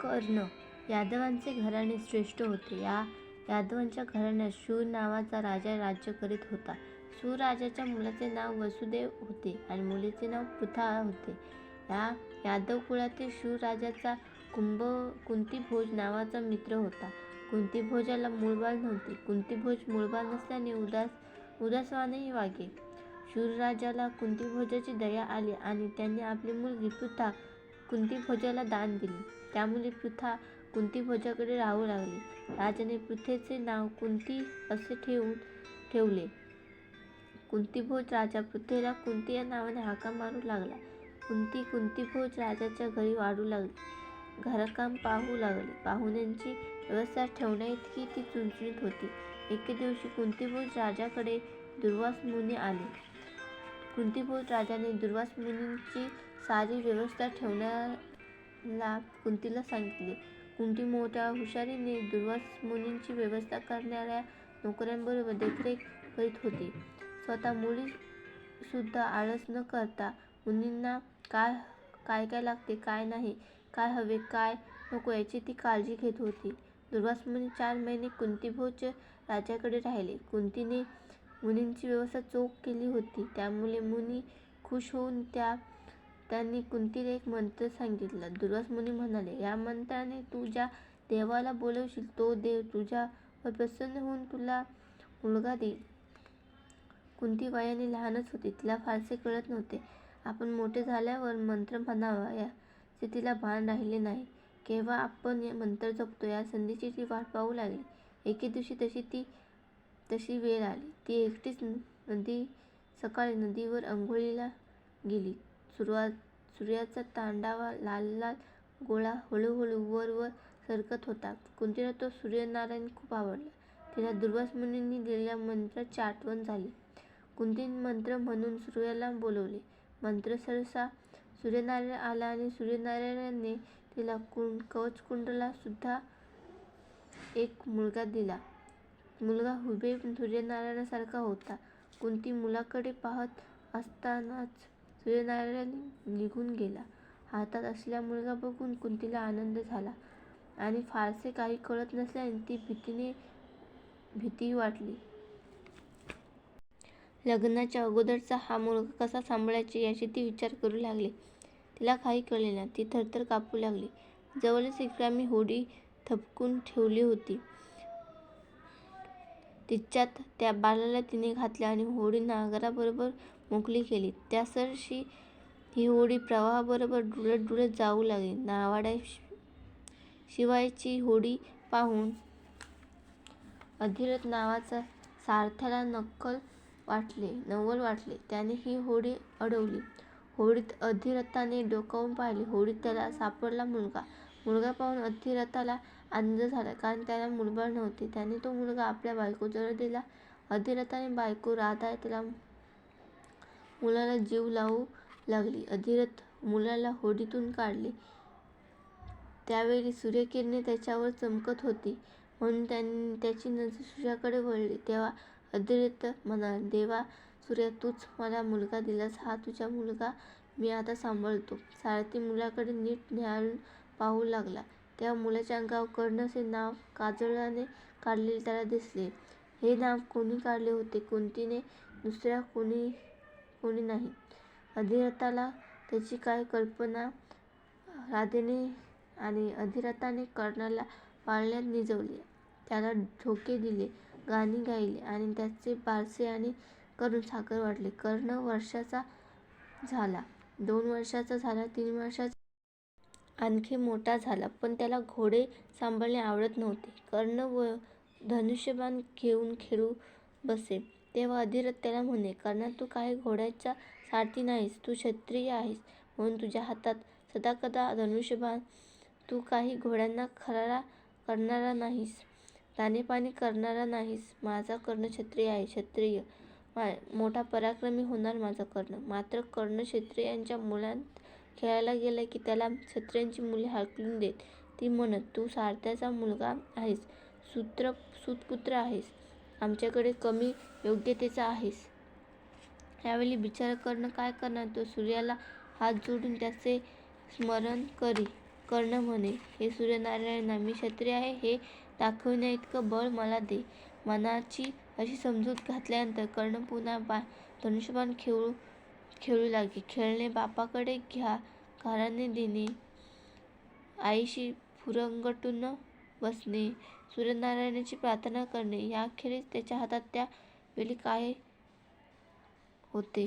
कर्ण यादवांचे घराणे श्रेष्ठ होते. या यादवांच्या घराण्यात शूर नावाचा राजा राज्य करीत होता. शूर राजाच्या मुलाचे नाव वसुदेव होते आणि मुलीचे नाव पृथा होते. या यादव कुळातील शूर राजाचा कुंतीभोज नावाचा मित्र होता. कुंतीभोजाला मूळबाळ नव्हते. कुंतीभोज मूळबाळ नसल्याने उदास उदासवानेही वागे. शूरराजाला कुंतीभोजाची दया आली आणि त्यांनी आपली मुलगी पृथा कुंतीभोजाला दान दिले त्यामुळे पृथा कुंतीभोजाकडे राहू लागली. राजाने पृथेचे नाव कुंती असे ठेवून ठेवले. कुंतीभोज राजा पृथ्वीला कुंती या नावाने हाका मारू लागला. कुंती कुंतीभोज राजाच्या घरी वाढू लागली. घरकाम पाहू लागले पाहुण्यांची व्यवस्था ठेवण्याइतकी ती चुणचुणीत होती. एके दिवशी कुंतीभोज राजाकडे दुर्वास मुनी आले. कुंतीभोज राजाने दुर्वास मुनींची सारी व्यवस्था ठेवण्याला कुंतीला सांगितले. कुंती मोठ्या हुशारीने दुर्वास मुनींची व्यवस्था करणाऱ्या नोकऱ्यांबरोबर देखरेख करीत होती. स्वतः मुळीसुद्धा आळस न करता मुनींना काय काय लागते, काय नाही, काय हवे, काय नको याची ती काळजी घेत होती. दुर्वास मुनी चार महिने कुंतीभोज राजाकडे राहिले. कुंतीने मुनींची व्यवस्था चोख केली होती. त्यामुळे मुनी खुश होऊन त्या त्यांनी कुंतीला एक मंत्र सांगितला. दुर्वास मुनी म्हणाले, या मंत्राने तू ज्या देवाला बोलवशील तो देव तुझ्यावर प्रसन्न होऊन तुला मुलगा देईल. कुंती वयाने लहानच होती. तिला फारसे कळत नव्हते. आपण मोठे झाल्यावर मंत्र म्हणावा याचे तिला भान राहिले नाही. केव्हा आपण मंत्र जपतो या संधीची ती वाट पाहू लागली. एके दिवशी तशी ती तशी वेळ आली. ती एकटीच नदी सकाळी नदीवर आंघोळीला गेली. सूर्याचा तांडावा लाल लाल गोळा हळूहळू वर वर सरकत होता. कुंतीला तो सूर्यनारायण खूप आवडला. तिला दुर्वास मुनींनी दिलेल्या मंत्राची आठवण झाली. कुंतीन मंत्र म्हणून सूर्याला बोलवले मंत्र सरसा सूर्यनारायण आला आणि सूर्यनारायणाने तिला कवचकुंडला सुद्धा एक मुलगा दिला. मुलगा हुबे सूर्यनारायणासारखा होता. कुंती मुलाकडे पाहत असतानाच सूर्यनारायण निघून गेला. हातात असलेला मुलगा बघून कुंतीला आनंद झाला आणि फारसे काही कळत नसल्याने ती भीतीने भीतीही वाटली. लग्नाच्या अगोदरचा हा मुलगा कसा सांभाळायचे याची ती विचार करू लागली. तिला काही कळले नाही. ती थरथर कापू लागली. जवळच रिकामी होडी थपकून ठेवली होती. तिच्यात त्या बाळाला तिने घातले आणि होडी नांगराबरोबर मोकळी केली. त्यासरशी ही होडी प्रवाहाबरोबर डुलत डुलत जाऊ लागली. नावाड्याशिवायची होडी पाहून अधिरथ नावाचा सारथ्याला नवल वाटले. त्याने ही होडी अडवली. होडीत अधिरथाने डोकावून पाहिले. होडीत त्याला सापडला मुलगा. मुलगा पाहून अधिरथाला आनंद झाला, कारण त्याला मूलबाळ नव्हते. त्याने तो मुलगा आपल्या बायकोजवळ दिला. अधिरथाने बायको राधा त्याला मुलाला जीव लावू लागली. अधिरथ मुलाला होडीतून काढले. त्यावेळी सूर्यकिरणे त्याच्यावर चमकत होती म्हणून त्याची नजर सूर्याकडे वळली. तेव्हा अधिरथ म्हणाला, देवा सूर्या, तूच मला मुलगा दिलास. हा तुझा मुलगा मी आता सांभाळतो. सारथी मुलाकडे नीट न्याहाळून पाहू लागला, त्या मुलाच्या अंगावर कर्ण नाव काजळाने काढलेले त्याला दिसले. हे नाव कोणी काढले होते कुंतीने, दुसरे कोणी नाही. अधिरथाला त्याची काही कल्पना राधेने आणि अधिरथाने कर्णाला पाळण्यात निजवले. त्याला झोके दिले, गाणी गायली आणि त्याचे बारसे आणि करून साखर वाटली. कर्ण वर्षाचा झाला. दोन वर्षाचा झाला. तीन वर्षाचा आणखी मोठा झाला. पण त्याला घोडे सांभाळणे आवडत नव्हते. कर्ण व धनुष्यबाण घेऊन खेळू बसे, तेव्हा अधिरथ त्याला म्हणे, कर्णा, तू काही घोड्याचा सारथी नाहीस. तू क्षत्रिय आहेस म्हणून तुझ्या हातात सदाकदा धनुष्यबाण. तू काही घोड्यांना खरारा करणारा नाहीस, दाणेपाणी करणारा नाहीस. माझा कर्ण क्षत्रिय आहे, क्षत्रिय. मोठा पराक्रमी होणार माझा कर्ण. मात्र कर्ण क्षत्रियांच्या मुलांत खेळायला गेला की त्याला छत्र्यांची मुले हाकलून देत. ती म्हणत, तू सारथ्याचा मुलगा आहेस, सूत्र सूतपुत्र आहेस, आमच्याकडे कमी योग्यतेचा आहेस. यावेळी विचार करणं काय करणार? तो सूर्याला हात जोडून त्याचे स्मरण करी कर्ण म्हणे हे सूर्यनारायणा मी क्षत्रिय आहे हे दाखविण्याइतकं बळ मला दे मनाची अशी समजूत घातल्यानंतर कर्ण पुन्हा बा धनुष्यबाण खेळू खेळू लागे खेळणे बापाकडे घ्या घराने देणे आईशी फुरंगटून बसणे सूर्यनारायणाची प्रार्थना करणे याखेरीज त्याच्या हातात त्या वेळी काय होते?